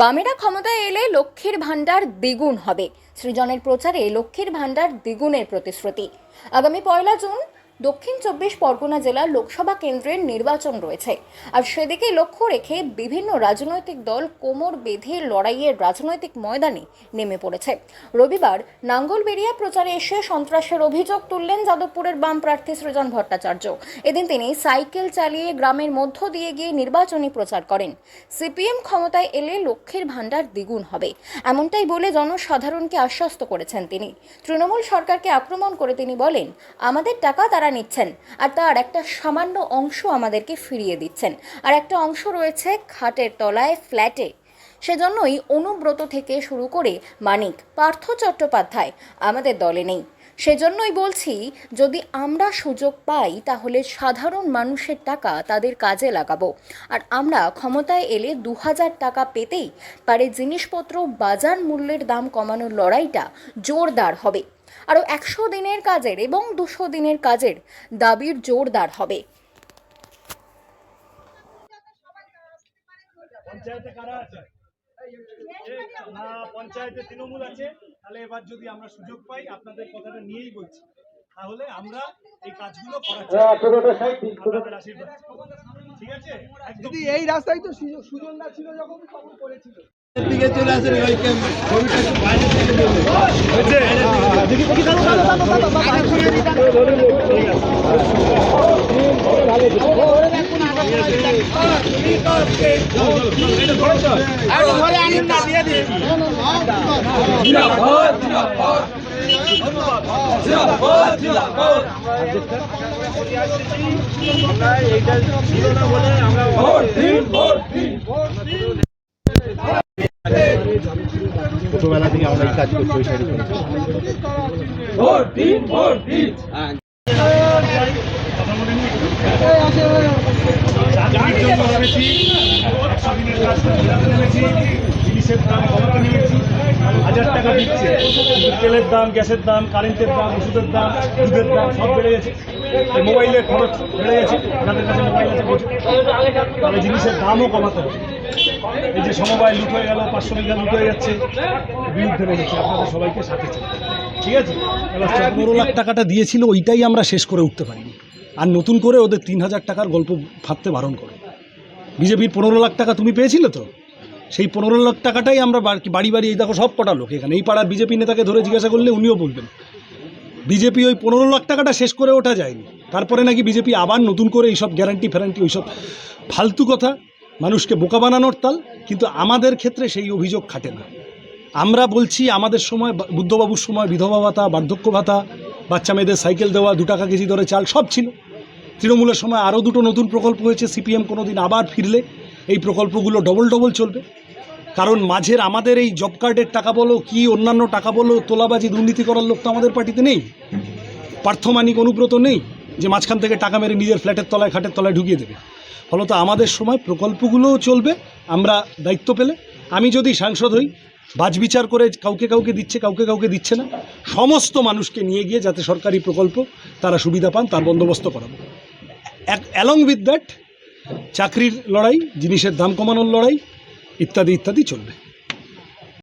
বামেরা ক্ষমতায় এলে লক্ষ্মীর ভাণ্ডার দ্বিগুণ হবে। সৃজনের প্রচারে লক্ষ্মীর ভাণ্ডার দ্বিগুণের প্রতিশ্রুতি। আগামী পয়লা জুন দক্ষিণ চব্বিশ পরগনা জেলার লোকসভা কেন্দ্রের নির্বাচন রয়েছে। আর সেদিকে লক্ষ্য রেখে বিভিন্ন রাজনৈতিক দল কোমর বেঁধে লড়াইয়ের রাজনৈতিক ময়দানে নেমে পড়েছে। রবিবার নাঙ্গলবেরিয়া প্রচারে এসে সন্ত্রাসের অভিযোগ তুললেন যাদবপুরের বাম প্রার্থী সৃজন ভট্টাচার্য। এদিন তিনি সাইকেল চালিয়ে গ্রামের মধ্য দিয়ে গিয়ে নির্বাচনী প্রচার করেন। সিপিএম ক্ষমতায় এলে লক্ষ্যের ভাণ্ডার দ্বিগুণ হবে। এমনটাই বলে জনসাধারণকে আশ্বস্ত করেছেন তিনি। তৃণমূল সরকারকে আক্রমণ করে তিনি বলেন, আমাদের টাকা তারা নিচ্ছেন। আর তার একটা সামান্য অংশ আমাদেরকে ফিরিয়ে দিচ্ছেন। আর একটা অংশ রয়েছে খাটের তলায় ফ্ল্যাটে। সেজন্যই অনুব্রত থেকে শুরু করে মানিক, পার্থ চট্টোপাধ্যায় আমাদের দলে নেই। সেজন্যই বলছি, যদি আমরা সুযোগ পাই, তাহলে সাধারণ মানুষের টাকা তাদের কাজে লাগাবো। আর আমরা ক্ষমতায় এলে দু হাজার টাকা পেতেই পারে জিনিসপত্র বাজার মূল্যের দাম কমানোর লড়াইটা জোরদার হবে। আরও একশো দিনের কাজের এবং দুশো দিনের কাজের দাবির জোরদার হবে। পঞ্চায়েতে কারা আছে? না, পঞ্চায়েতে তৃণমূল আছে। তাহলে এবার যদি আমরা সুযোগ পাই আপনাদের কথাটা নিয়েই বলছি। তাহলে আমরা এই কাজগুলো করার আশীর্বাদ। ঠিক আছে? যদি এই রাস্তায় তো সুজ- সুজনদা ছিল যখন তখন করেছিল। ছোটবেলা থেকে আমরা এই কাজ করছি ওই সাইডে চাকরির জন্য নেমেছি একশো দিনের কাজ করতে নেমেছি জিনিসের দাম কমাতে নেমেছি হাজার টাকা দিচ্ছে। তেলের দাম গ্যাসের দাম কারেন্টের দাম ওষুধের দাম দুধের দাম সব বেড়ে গেছে। মোবাইলের খরচ বেড়ে গেছে। যাদের কাছে মোবাইল আছে প্রচুর জিনিসের দামও কমাতে হবে। এই যে সমবায় লুট হয়ে গেল পাঁচশো বিঘা লুট হয়ে যাচ্ছে বিরুদ্ধে নেমেছে আপনাদের সবাইকে সাথে। ঠিক আছে? পনেরো লাখ টাকাটা দিয়েছিল ওইটাই আমরা শেষ করে উঠতে পারিনি। আর নতুন করে ওদের তিন হাজার টাকার গল্প ভাবতে বারণ করো। বিজেপির পনেরো লাখ টাকা তুমি পেয়েছিলে তো? সেই পনেরো লাখ টাকাটাই আমরা বাড়ি বাড়ি এই দেখো সব কটা লোক এখানে। এই পাড়ার বিজেপি নেতাকে ধরে জিজ্ঞাসা করলে উনিও বলবেন। বিজেপি ওই পনেরো লাখ টাকাটা শেষ করে ওঠা যায়নি। তারপরে নাকি বিজেপি আবার নতুন করে এইসব গ্যারান্টি ফ্যারান্টি ওইসব ফালতু কথা, মানুষকে বোকা বানানোর তাল, কিন্তু আমাদের ক্ষেত্রে সেই অভিযোগ খাটে না। আমরা বলছি আমাদের সময় বুদ্ধবাবুর সময় বিধবা ভাতা, বার্ধক্য ভাতা, বাচ্চা মেয়েদের সাইকেল দেওয়া, দু টাকা কেজি দরে চাল, সব ছিল। তৃণমূলের সময় আরও দুটো নতুন প্রকল্প হয়েছে, সিপিএম কোনো দিন আবার ফিরলে। এই প্রকল্পগুলো ডবল ডবল চলবে। কারণ মাঝের আমাদের এই জব কার্ডের টাকা বলো, কি অন্যান্য টাকা বলো, তোলাবাজি, দুর্নীতি করার লোক তো আমাদের পার্টিতে নেই। পার্থমানিক অনুব্রত নেই যে মাঝখান থেকে টাকা মেরে নিজের ফ্ল্যাটের তলায়, খাটের তলায় ঢুকিয়ে দেবে। ফলত আমাদের সময় প্রকল্পগুলোও চলবে, আমরা দায়িত্ব পেলে। আমি যদি সাংসদ হই বাজবিচার করে কাউকে কাউকে দিচ্ছে, কাউকে কাউকে দিচ্ছে না। সমস্ত মানুষকে নিয়ে গিয়ে যাতে সরকারি প্রকল্প তারা সুবিধা পান, তার বন্দোবস্ত করাবো। এক অ্যালং উইথ দ্যাট চাকরির লড়াই জিনিসের দাম কমানোর লড়াই ইত্যাদি ইত্যাদি চলবে।